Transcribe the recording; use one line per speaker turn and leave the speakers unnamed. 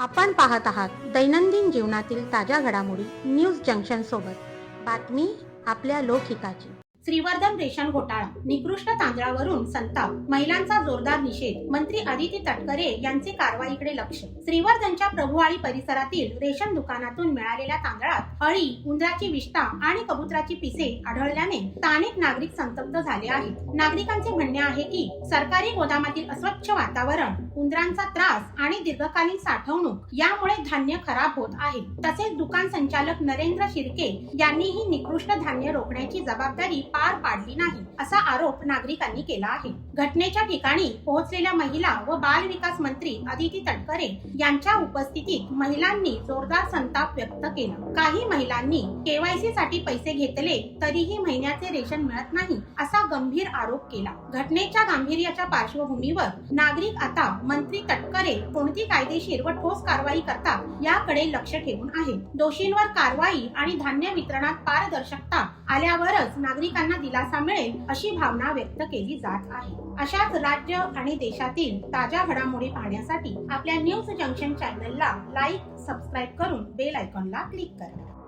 आपण पाहत आहात दैनंदिन जीवनातील ताज्या घडामोडी न्यूज जंक्शन सोबत. बातमी आपल्या लोकहिताची. श्रीवर्धन रेशन घोटाळा निकृष्ट तांदळावरून संताप महिलांचा जोरदार निषेध मंत्री आदिती तटकरे यांचे कारवाईकडे लक्ष. श्रीवर्धनच्या प्रभुआळी परिसरातील रेशन दुकानातून मिळालेल्या तांदळात अळी उंदराची विष्ठा आणि कबुतराची पिसे आढळल्याने स्थानिक नागरिक संतप्त झाले आहेत. नागरिकांचे म्हणणे आहे की सरकारी गोदामातील अस्वच्छ वातावरण उंदरांचा त्रास आणि दीर्घकालीन साठवणूक यामुळे धान्य खराब होत आहे. तसेच दुकान संचालक नरेंद्र शिर्के यांनीही निकृष्ट धान्य रोखण्याची जबाबदारी पार पाडली नाही. असा आरोप नागरिकांनी केला आहे. घटनेच्या ठिकाणी पोहोचलेल्या महिला व बाल विकास मंत्री अदिती तटकरे यांच्या उपस्थितीत महिलांनी जोरदार संताप व्यक्त केला. काही महिलांनी केवायसी साठी पैसे घेतले तरीही महिन्याचे रेशन मिळत नाही असा गंभीर आरोप केला. घटनेच्या गांभीर्याच्या पार्श्वभूमीवर नागरिक आता मंत्री तटकरे कोणती कायदेशीर व ठोस कारवाई करतात याकडे लक्ष ठेवून आहे. दोषींवर कारवाई आणि धान्य वितरणात पारदर्शकता आल्यावरच नागरिकांना दिलासा मिळेल अशी भावना व्यक्त केली जात आहे. अशाच राज्य आणि देशातील ताज्या घडामोडी पाहण्यासाठी आपल्या न्यूज जंक्शन चॅनलला लाईक सबस्क्राईब करून बेल आयकॉनला क्लिक करा.